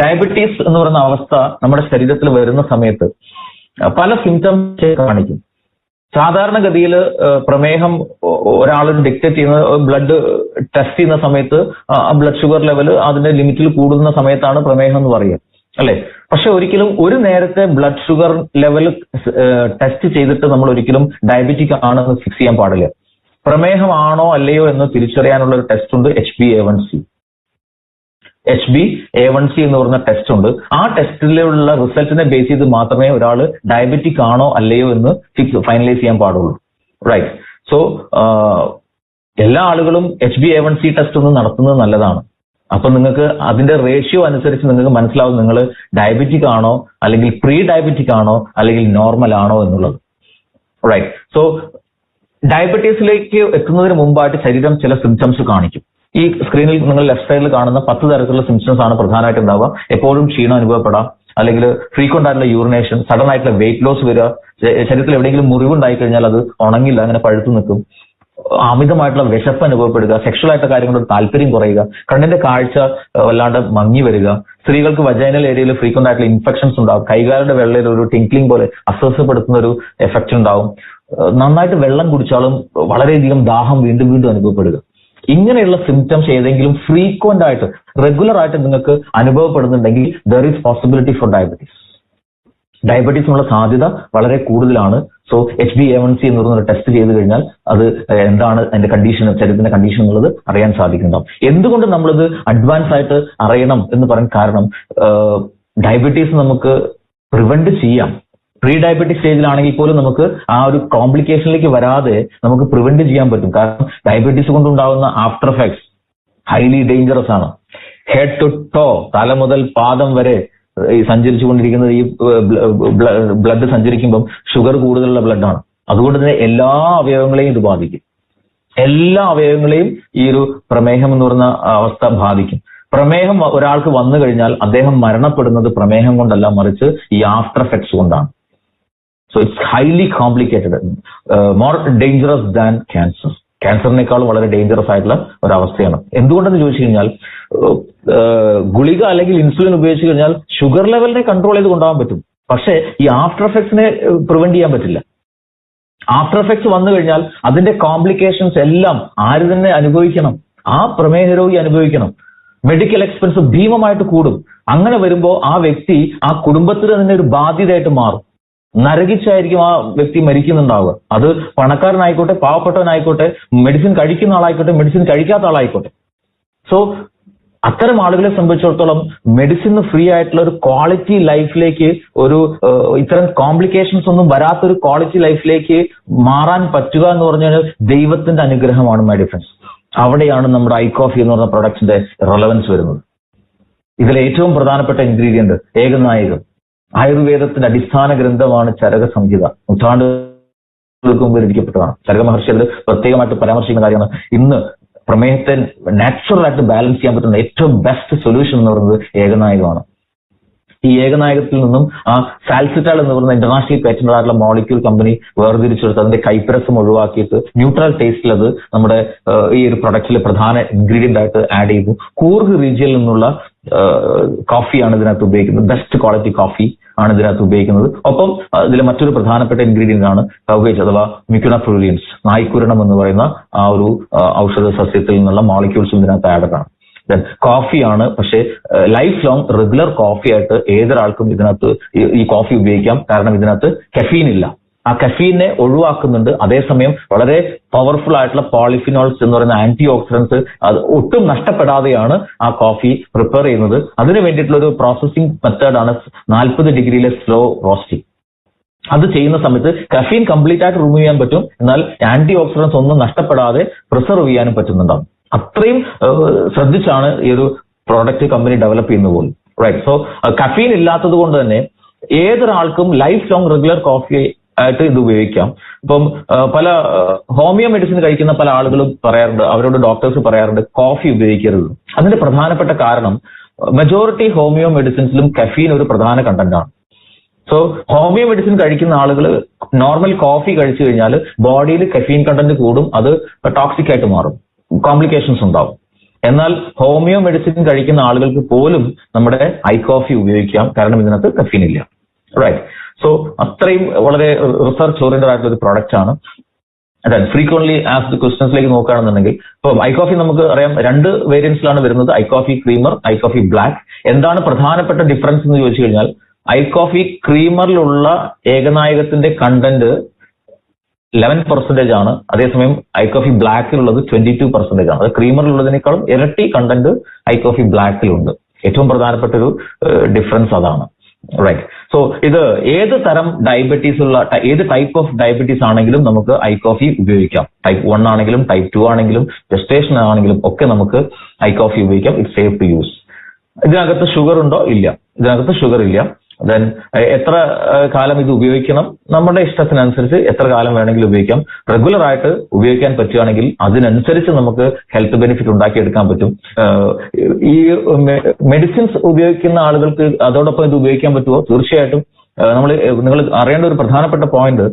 Diabetes എന്ന് പറയുന്ന അവസ്ഥ നമ്മുടെ ശരീരത്തിൽ വരുന്ന സമയത്ത് പല സിംറ്റംസ് കാണിക്കും. സാധാരണഗതിയിൽ പ്രമേഹം ഒരാൾ ഡിക്റ്റേറ്റ് ചെയ്യുന്ന ബ്ലഡ് ടെസ്റ്റ് ചെയ്യുന്ന സമയത്ത് ബ്ലഡ് ഷുഗർ ലെവൽ അതിന്റെ ലിമിറ്റിൽ കൂടുന്ന സമയത്താണ് പ്രമേഹം എന്ന് പറയുക. അല്ലെ? പക്ഷെ ഒരിക്കലും ഒരു നേരത്തെ ബ്ലഡ് ഷുഗർ ലെവൽ ടെസ്റ്റ് ചെയ്തിട്ട് നമ്മൾ ഒരിക്കലും ഡയബറ്റിക് ആണെന്ന് ഫിക്സ് ചെയ്യാൻ പാടില്ല. പ്രമേഹമാണോ അല്ലയോ എന്ന് തിരിച്ചറിയാനുള്ള ഒരു ടെസ്റ്റ് ഉണ്ട് H B A one C H B A one C എന്ന് പറയുന്ന ടെസ്റ്റ് ഉണ്ട്. ആ ടെസ്റ്റിലുള്ള റിസൾട്ടിനെ ബേസ് ചെയ്ത് മാത്രമേ ഒരാൾ ഡയബറ്റിക് ആണോ അല്ലയോ എന്ന് ഫിക്സ് ഫൈനലൈസ് ചെയ്യാൻ പാടുള്ളൂ. റൈറ്റ് സോ എല്ലാ ആളുകളും H B A one C test ഒന്ന് നടത്തുന്നത് നല്ലതാണ്. അപ്പൊ നിങ്ങൾക്ക് അതിന്റെ റേഷ്യോ അനുസരിച്ച് നിങ്ങൾക്ക് മനസ്സിലാവും നിങ്ങൾ ഡയബറ്റിക് ആണോ അല്ലെങ്കിൽ പ്രീ ഡയബറ്റിക് ആണോ അല്ലെങ്കിൽ നോർമൽ ആണോ എന്നുള്ളത്. റൈറ്റ് സോ ഡയബറ്റീസിലേക്ക് എത്തുന്നതിന് മുമ്പായിട്ട് ശരീരം ചില സിംറ്റംസ് കാണിക്കും. ഈ സ്ക്രീനിൽ നിങ്ങൾ ലെഫ്റ്റ് സൈഡിൽ കാണുന്ന പത്ത് തരത്തിലുള്ള സിംറ്റംസ് ആണ് പ്രധാനമായിട്ട് ഉണ്ടാവുക. എപ്പോഴും ക്ഷീണം അനുഭവപ്പെടാം. അല്ലെങ്കിൽ ഫ്രീക്വന്റ് ആയിട്ടുള്ള യൂറിനേഷൻ സഡൻ ആയിട്ടുള്ള വെയിറ്റ് ലോസ് വരിക ശരീരത്തിൽ എവിടെയെങ്കിലും മുറിവുണ്ടായി കഴിഞ്ഞാൽ അത് ഉണങ്ങില്ല അങ്ങനെ പഴുത്തു നിൽക്കും. അമിതമായിട്ടുള്ള വിശപ്പ് അനുഭവപ്പെടുക സെക്ഷൽ ആയിട്ടുള്ള കാര്യങ്ങളോട് താല്പര്യം കുറയുക കണ്ണിന്റെ കാഴ്ച വല്ലാണ്ട് മങ്ങി വരിക. സ്ത്രീകൾക്ക് വജൈനൽ ഏരിയയിൽ ഫ്രീക്വന്റ് ആയിട്ടുള്ള ഇൻഫെക്ഷൻസ് ഉണ്ടാവും. കൈകാലുടെ വെള്ളയിൽ ഒരു ടിങ്ക്ലിംഗ് പോലെ അസ്വസ്ഥപ്പെടുത്തുന്ന ഒരു എഫക്റ്റ് ഉണ്ടാവും. നന്നായിട്ട് വെള്ളം കുടിച്ചാലും വളരെയധികം ദാഹം വീണ്ടും വീണ്ടും അനുഭവപ്പെടുക. ഇങ്ങനെയുള്ള സിംറ്റംസ് ഏതെങ്കിലും ഫ്രീക്വന്റ് ആയിട്ട് റെഗുലർ ആയിട്ട് നിങ്ങൾക്ക് അനുഭവപ്പെടുന്നുണ്ടെങ്കിൽ there is possibility for diabetes ഡയബറ്റീസിനുള്ള സാധ്യത വളരെ കൂടുതലാണ്. So H B A one C എന്ന് പറയുന്ന ടെസ്റ്റ് ചെയ്ത് കഴിഞ്ഞാൽ അത് എന്താണ് അതിന്റെ കണ്ടീഷൻ ശരീരത്തിന്റെ കണ്ടീഷൻ എന്നുള്ളത് അറിയാൻ സാധിക്കുന്നുണ്ടാവും എന്തുകൊണ്ട് നമ്മളിത് അഡ്വാൻസ് ആയിട്ട് അറിയണം എന്ന് പറയാൻ കാരണം ഡയബറ്റീസ് നമുക്ക് പ്രിവെന്റ് ചെയ്യാം. പ്രീ ഡയബറ്റിക് സ്റ്റേജിലാണെങ്കിൽ പോലും നമുക്ക് ആ ഒരു കോംപ്ലിക്കേഷനിലേക്ക് വരാതെ നമുക്ക് പ്രിവെന്റ് ചെയ്യാൻ പറ്റും. കാരണം ഡയബറ്റീസ് കൊണ്ടുണ്ടാകുന്ന ആഫ്റ്റർ എഫക്ട്സ് ഹൈലി ഡേഞ്ചറസ് ആണ്. ഹെഡ് ടു ടോ തല മുതൽ പാദം വരെ സഞ്ചരിച്ചു കൊണ്ടിരിക്കുന്നത് ഈ ബ്ലഡ് സഞ്ചരിക്കുമ്പം ഷുഗർ കൂടുതലുള്ള ബ്ലഡാണ് അതുകൊണ്ട് തന്നെ എല്ലാ അവയവങ്ങളെയും ഇത് ബാധിക്കും. എല്ലാ അവയവങ്ങളെയും ഈ ഒരു പ്രമേഹം എന്ന് പറയുന്ന അവസ്ഥ ബാധിക്കും. പ്രമേഹം ഒരാൾക്ക് വന്നു കഴിഞ്ഞാൽ അദ്ദേഹം മരണപ്പെടുന്നത് പ്രമേഹം കൊണ്ടല്ല മറിച്ച് ഈ ആഫ്റ്റർ എഫക്ട്സ് കൊണ്ടാണ്. So it's highly complicated more dangerous than cancer ക്യാൻസറിനേക്കാൾ വളരെ ഡേഞ്ചറസ് ആയിട്ടുള്ള ഒരവസ്ഥയാണ്. എന്തുകൊണ്ടെന്ന് ചോദിച്ചു കഴിഞ്ഞാൽ ഗുളിക അല്ലെങ്കിൽ ഇൻസുലിൻ ഉപയോഗിച്ച് കഴിഞ്ഞാൽ ഷുഗർ ലെവലിനെ കൺട്രോൾ ചെയ്ത് കൊണ്ടുപോകാൻ പറ്റും. പക്ഷേ ഈ ആഫ്റ്റർ എഫക്ട്സിനെ പ്രിവെന്റ് ചെയ്യാൻ പറ്റില്ല. ആഫ്റ്റർ എഫക്ട്സ് വന്നു കഴിഞ്ഞാൽ അതിന്റെ കോംപ്ലിക്കേഷൻസ് എല്ലാം ആര് തന്നെ അനുഭവിക്കണം? ആ പ്രമേഹ രോഗി അനുഭവിക്കണം. മെഡിക്കൽ എക്സ്പെൻസ് ഭീമമായിട്ട് കൂടും. അങ്ങനെ വരുമ്പോൾ ആ വ്യക്തി ആ കുടുംബത്തിന് തന്നെ ഒരു ബാധ്യതയായിട്ട് മാറും. നരകിച്ചായിരിക്കും ആ വ്യക്തി മരിക്കുന്നുണ്ടാവുക. അത് പണക്കാരനായിക്കോട്ടെ പാവപ്പെട്ടവനായിക്കോട്ടെ മെഡിസിൻ കഴിക്കുന്ന ആളായിക്കോട്ടെ മെഡിസിൻ കഴിക്കാത്ത ആളായിക്കോട്ടെ. സോ അത്തരം ആളുകളെ സംബന്ധിച്ചിടത്തോളം മെഡിസിൻ ഫ്രീ ആയിട്ടുള്ള ഒരു ക്വാളിറ്റി ലൈഫിലേക്ക് ഒരു ഇത്തരം കോംപ്ലിക്കേഷൻസ് ഒന്നും വരാത്തൊരു ക്വാളിറ്റി ലൈഫിലേക്ക് മാറാൻ പറ്റുക എന്ന് പറഞ്ഞാൽ ദൈവത്തിന്റെ അനുഗ്രഹമാണ് മൈ അവിടെയാണ് നമ്മുടെ ഐ കോഫി എന്ന് പറഞ്ഞ പ്രൊഡക്ട്സിന്റെ റെലവൻസ് വരുന്നത്. ഇതിലെ ഏറ്റവും പ്രധാനപ്പെട്ട ഇൻഗ്രീഡിയന്റ് ഏകനായകം. ആയുർവേദത്തിന്റെ അടിസ്ഥാന ഗ്രന്ഥമാണ് ചരക സംഹിത നൂറ്റാണ്ടുകൾക്ക് മുമ്പ് രചിക്കപ്പെട്ടതാണ് ചരക മഹർഷി അതിൽ പ്രത്യേകമായിട്ട് പരാമർശിക്കുന്ന കാര്യമാണ്. ഇന്ന് പ്രമേഹത്തെ നാച്ചുറൽ ആയിട്ട് ബാലൻസ് ചെയ്യാൻ പറ്റുന്ന ഏറ്റവും ബെസ്റ്റ് സൊല്യൂഷൻ എന്ന് പറയുന്നത് ഏകനായകമാണ്. ഈ ഏകനായകത്തിൽ നിന്നും ആ സാൽസിറ്റാൾ എന്ന് പറയുന്ന ഇന്റർനാഷണൽ പേറ്റന്റ് ആയിട്ടുള്ള മോളിക്യൂൾ കമ്പനി വേർതിരിച്ചെടുത്ത് അതിന്റെ കൈപ്പരസം ഒഴിവാക്കിയിട്ട് ന്യൂട്രൽ ടേസ്റ്റിൽ അത് നമ്മുടെ ഈ ഒരു പ്രൊഡക്റ്റിലെ പ്രധാന ഇൻഗ്രീഡിയന്റ് ആയിട്ട് ആഡ് ചെയ്തു. കൂർഗ് റീജിയനിൽ നിന്നുള്ള കോഫിയാണ് ഇതിനകത്ത് ഉപയോഗിക്കുന്നത്. ബെസ്റ്റ് ക്വാളിറ്റി കോഫി ആണ് ഇതിനകത്ത് ഉപയോഗിക്കുന്നത്. ഒപ്പം ഇതിലെ മറ്റൊരു പ്രധാനപ്പെട്ട ഇൻഗ്രീഡിയന്റ് ആണ് കവേജ് അഥവാ മിക്കുണ ഫ്രൂലിയൻസ് നായ്ക്കുരണം എന്ന് പറയുന്ന ആ ഒരു ഔഷധ സസ്യത്തിൽ നിന്നുള്ള മോളിക്യൂൾസും ഇതിനകത്ത് ആഡഡ് ആണ്. കോഫിയാണ് പക്ഷേ ലൈഫ് ലോങ് റെഗുലർ കോഫി ആയിട്ട് ഏതൊരാൾക്കും ഇതിനകത്ത് ഈ കോഫി ഉപയോഗിക്കാം. കാരണം ഇതിനകത്ത് കഫീൻ ഇല്ല. ആ കഫീനെ ഒഴിവാക്കുന്നുണ്ട്. അതേസമയം വളരെ പവർഫുൾ ആയിട്ടുള്ള പോളിഫിനോൾസ് എന്ന് പറയുന്ന ആന്റി ഓക്സിഡൻസ് അത് ഒട്ടും നഷ്ടപ്പെടാതെയാണ് ആ കോഫി പ്രിപ്പയർ ചെയ്യുന്നത്. അതിനു വേണ്ടിയിട്ടുള്ള ഒരു പ്രോസസ്സിംഗ് മെത്തേഡാണ് നാൽപ്പത് ഡിഗ്രിയിലെ സ്ലോ റോസ്റ്റിംഗ് അത് ചെയ്യുന്ന സമയത്ത് കഫീൻ കംപ്ലീറ്റ് ആയിട്ട് റിമൂവ് ചെയ്യാൻ പറ്റും. എന്നാൽ ആന്റി ഓക്സിഡൻസ് ഒന്നും നഷ്ടപ്പെടാതെ പ്രിസർവ് ചെയ്യാനും പറ്റുന്നുണ്ടാവും. അത്രയും ശ്രദ്ധിച്ചാണ് ഈ ഒരു പ്രോഡക്റ്റ് കമ്പനി ഡെവലപ്പ് ചെയ്യുന്നത് പോലും. റൈറ്റ് സോ കഫീൻ ഇല്ലാത്തത് കൊണ്ട് തന്നെ ഏതൊരാൾക്കും ലൈഫ് ലോങ് റെഗുലർ കോഫി ആയിട്ട് ഇത് ഉപയോഗിക്കാം. ഇപ്പം പല ഹോമിയോ മെഡിസിൻ കഴിക്കുന്ന പല ആളുകളും പറയാറുണ്ട് അവരോട് ഡോക്ടേഴ്സ് പറയാറുണ്ട് കോഫി ഉപയോഗിക്കരുത്. അതിന്റെ പ്രധാനപ്പെട്ട കാരണം മെജോറിറ്റി ഹോമിയോ മെഡിസിൻസിലും കഫീൻ ഒരു പ്രധാന കണ്ടന്റ് ആണ്. സോ ഹോമിയോ മെഡിസിൻ കഴിക്കുന്ന ആളുകൾ നോർമൽ കോഫി കഴിച്ചു കഴിഞ്ഞാൽ ബോഡിയിൽ കഫീൻ കണ്ടന്റ് കൂടും അത് ടോക്സിക് ആയിട്ട് മാറും. കോംപ്ലിക്കേഷൻസ് ഉണ്ടാവും. എന്നാൽ ഹോമിയോ മെഡിസിൻ കഴിക്കുന്ന ആളുകൾക്ക് പോലും നമ്മുടെ ഐ കോഫി ഉപയോഗിക്കാം. കാരണം ഇതിനകത്ത് കഫീൻ ഇല്ല. റൈറ്റ് സോ അത്രയും വളരെ റിസർച്ച് ഓറിയന്റഡ് ആയിട്ടുള്ള ഒരു പ്രോഡക്റ്റ് ആണ്. അതായത് ഫ്രീക്വന്റ്ലി ആസ് ക്വസ്റ്റൻസിലേക്ക് നോക്കുകയാണെന്നുണ്ടെങ്കിൽ ഇപ്പം ഐ കോഫി നമുക്ക് അറിയാം രണ്ട് വേരിയൻസിലാണ് വരുന്നത്. I coffee creamer I coffee black എന്താണ് പ്രധാനപ്പെട്ട ഡിഫറൻസ് എന്ന് ചോദിച്ചു കഴിഞ്ഞാൽ ഐ കോഫി ക്രീമറിലുള്ള ഏകനായകത്തിന്റെ കണ്ടന്റ് ലെവൻ പെർസെന്റേജ് ആണ്. അതേസമയം ഐ കോഫി ബ്ലാക്കിലുള്ളത് ട്വന്റി ടു പെർസെന്റേജ് ആണ്. അത് ക്രീമറിലുള്ളതിനേക്കാളും ഇരട്ടി കണ്ടന്റ് ഐ കോഫി ബ്ലാക്കിലുണ്ട് ഏറ്റവും പ്രധാനപ്പെട്ട ഒരു ഡിഫറൻസ് അതാണ്. റൈറ്റ് സോ ഇത് ഏത് തരം ഡയബറ്റീസ് ഉള്ള ഏത് ടൈപ്പ് ഓഫ് ഡയബറ്റീസ് ആണെങ്കിലും നമുക്ക് ഐ കോഫി ഉപയോഗിക്കാം. ടൈപ്പ് വൺ ആണെങ്കിലും ടൈപ്പ് ടു ആണെങ്കിലും ജസ്റ്റേഷൻ ആണെങ്കിലും ഒക്കെ നമുക്ക് ഐ കോഫി ഉപയോഗിക്കാം. ഇറ്റ് സേഫ് ടു യൂസ് ഇതിനകത്ത് ഷുഗർ ഉണ്ടോ? ഇല്ല. ഇതിനകത്ത് ഷുഗർ ഇല്ല. ദെൻ എത്ര കാലം ഇത് ഉപയോഗിക്കണം? നമ്മുടെ ഇഷ്ടത്തിനനുസരിച്ച് എത്ര കാലം വേണമെങ്കിലും ഉപയോഗിക്കാം. റെഗുലർ ആയിട്ട് ഉപയോഗിക്കാൻ പറ്റുകയാണെങ്കിൽ അതിനനുസരിച്ച് നമുക്ക് ഹെൽത്ത് ബെനിഫിറ്റ് ഉണ്ടാക്കിയെടുക്കാൻ പറ്റും. ഈ മെഡിസിൻസ് ഉപയോഗിക്കുന്ന ആളുകൾക്ക് അതോടൊപ്പം ഇത് ഉപയോഗിക്കാൻ പറ്റുമോ? തീർച്ചയായിട്ടും. നമ്മൾ നിങ്ങൾ അറിയേണ്ട ഒരു പ്രധാനപ്പെട്ട പോയിന്റ്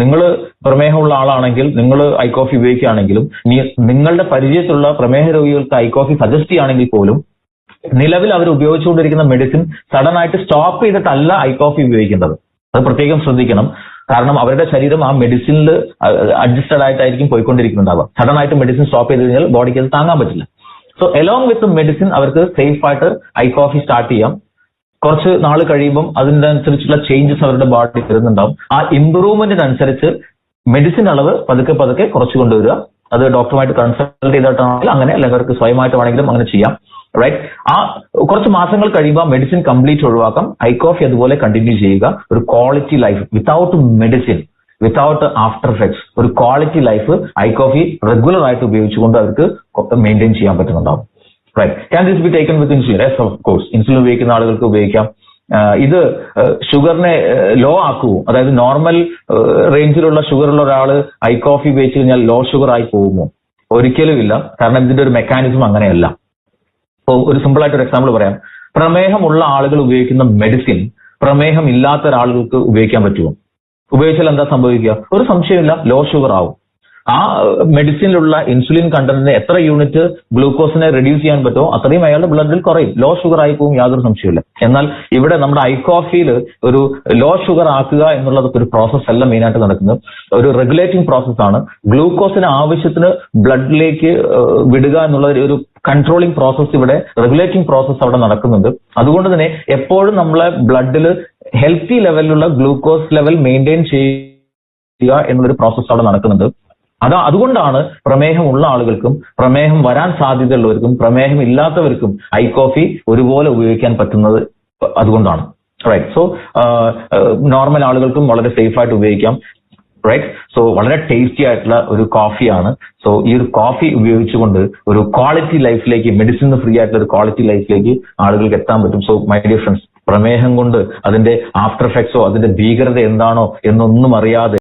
നിങ്ങൾ പ്രമേഹമുള്ള ആളാണെങ്കിൽ നിങ്ങൾ ഐ കോഫി ഉപയോഗിക്കുകയാണെങ്കിലും നിങ്ങളുടെ പരിചയത്തിലുള്ള പ്രമേഹ രോഗികൾക്ക് ഐ കോഫി സജസ്റ്റ് ചെയ്യുകയാണെങ്കിൽ പോലും നിലവിൽ അവർ ഉപയോഗിച്ചുകൊണ്ടിരിക്കുന്ന മെഡിസിൻ സഡൻ ആയിട്ട് സ്റ്റോപ്പ് ചെയ്തിട്ടല്ല ഐ കോഫി ഉപയോഗിക്കേണ്ടത് അത് പ്രത്യേകം ശ്രദ്ധിക്കണം. കാരണം അവരുടെ ശരീരം ആ മെഡിസിനിൽ അഡ്ജസ്റ്റഡ് ആയിട്ടായിരിക്കും പോയിക്കൊണ്ടിരിക്കുന്നുണ്ടാവുക. സഡൻ ആയിട്ട് മെഡിസിൻ സ്റ്റോപ്പ് ചെയ്ത് കഴിഞ്ഞാൽ ബോഡിക്ക് അത് താങ്ങാൻ പറ്റില്ല. സോ എലോങ് വിത്ത് മെഡിസിൻ അവർക്ക് സേഫ് ആയിട്ട് ഐ കോഫി സ്റ്റാർട്ട് ചെയ്യാം. കുറച്ച് നാൾ കഴിയുമ്പം അതിനനുസരിച്ചുള്ള ചേഞ്ചസ് അവരുടെ ബോഡി വരുന്നുണ്ടാവും. ആ ഇമ്പ്രൂവ്മെന്റിനനുസരിച്ച് മെഡിസിൻ അളവ് പതുക്കെ പതുക്കെ കുറച്ചു കൊണ്ടുവരിക. അത് ഡോക്ടറുമായിട്ട് കൺസൾട്ട് ചെയ്തിട്ടാണെങ്കിൽ അങ്ങനെ അല്ലെങ്കിൽ അവർക്ക് സ്വയമായിട്ട് വേണമെങ്കിലും അങ്ങനെ ചെയ്യാം. റൈറ്റ് ആ കുറച്ച് മാസങ്ങൾ കഴിയുമ്പോൾ മെഡിസിൻ കംപ്ലീറ്റ് ഒഴിവാക്കാം. ഐ കോഫി അതുപോലെ കണ്ടിന്യൂ ചെയ്യുക. ഒരു quality life without medicine without after effects ഒരു quality life I coffee regular ആയിട്ട് ഉപയോഗിച്ചുകൊണ്ട് അവർക്ക് മെയിന്റെയിൻ ചെയ്യാൻ പറ്റുന്നുണ്ടാവും. Right can this be taken with insulin of course insulin ഉപയോഗിക്കുന്ന ആളുകൾക്ക് ഉപയോഗിക്കാം. ഇത് ഷുഗറിനെ ലോ ആക്കൂ. അതായത് നോർമൽ റേഞ്ചിലുള്ള ഷുഗർ ഉള്ള ഒരാൾ ഐ കോഫി ഉപയോഗിച്ച് കഴിഞ്ഞാൽ ലോ ഷുഗർ ആയി പോകുമോ? ഒരിക്കലും ഇല്ല കാരണം ഇതിന്റെ ഒരു മെക്കാനിസം അങ്ങനെയല്ല. ഇപ്പോൾ ഒരു സിമ്പിൾ ആയിട്ട് ഒരു എക്സാമ്പിൾ പറയാം. പ്രമേഹമുള്ള ആളുകൾ ഉപയോഗിക്കുന്ന മെഡിസിൻ പ്രമേഹം ഇല്ലാത്ത ഒരാളുകൾക്ക് ഉപയോഗിക്കാൻ പറ്റുമോ? ഉപയോഗിച്ചാൽ എന്താ സംഭവിക്കുക? ഒരു സംശയമില്ല ലോ ഷുഗർ ആവും ആ മെഡിസിനിലുള്ള ഇൻസുലിൻ കണ്ടന്റിന് എത്ര യൂണിറ്റ് ഗ്ലൂക്കോസിനെ റെഡ്യൂസ് ചെയ്യാൻ പറ്റുമോ അത്രയും അയാളുടെ ബ്ലഡിൽ കുറയും. ലോ ഷുഗർ ആയി പോകും യാതൊരു സംശയമില്ല എന്നാൽ ഇവിടെ നമ്മുടെ ഐ കോഫിയിൽ ഒരു ലോ ഷുഗർ ആക്കുക എന്നുള്ളത് ഒരു പ്രോസസ് അല്ല മെയിനായിട്ട് നടക്കുന്നത്. ഒരു റെഗുലേറ്റിംഗ് പ്രോസസ് ആണ്. ഗ്ലൂക്കോസിന് ആവശ്യത്തിന് ബ്ലഡിലേക്ക് വിടുക എന്നുള്ള ഒരു കൺട്രോളിംഗ് പ്രോസസ് ഇവിടെ റെഗുലേറ്റിംഗ് പ്രോസസ് അവിടെ നടക്കുന്നുണ്ട്. അതുകൊണ്ട് തന്നെ എപ്പോഴും നമ്മളെ ബ്ലഡിൽ ഹെൽത്തി ലെവലിലുള്ള ഗ്ലൂക്കോസ് ലെവൽ മെയിന്റെയിൻ ചെയ്യുക എന്നുള്ളൊരു പ്രോസസ് അവിടെ നടക്കുന്നുണ്ട്. അതാ അതുകൊണ്ടാണ് പ്രമേഹമുള്ള ആളുകൾക്കും പ്രമേഹം വരാൻ സാധ്യതയുള്ളവർക്കും പ്രമേഹം ഇല്ലാത്തവർക്കും ഐ കോഫി ഒരുപോലെ ഉപയോഗിക്കാൻ പറ്റുന്നത് അതുകൊണ്ടാണ്. റൈറ്റ് സോ നോർമൽ ആളുകൾക്കും വളരെ സേഫ് ആയിട്ട് ഉപയോഗിക്കാം. റൈറ്റ് സോ വളരെ ടേസ്റ്റി ആയിട്ടുള്ള ഒരു കോഫിയാണ് സോ ഈ ഒരു കോഫി ഉപയോഗിച്ചുകൊണ്ട് ഒരു ക്വാളിറ്റി ലൈഫിലേക്ക് മെഡിസിൻ ഫ്രീ ആയിട്ടുള്ള ഒരു ക്വാളിറ്റി ലൈഫിലേക്ക് ആളുകൾക്ക് എത്താൻ പറ്റും. സോ മൈ ഡിയർ ഫ്രണ്ട്സ് പ്രമേഹം കൊണ്ട് അതിന്റെ ആഫ്റ്റർ എഫക്ട്സോ അതിന്റെ ഭീകരത എന്താണോ എന്നൊന്നും അറിയാതെ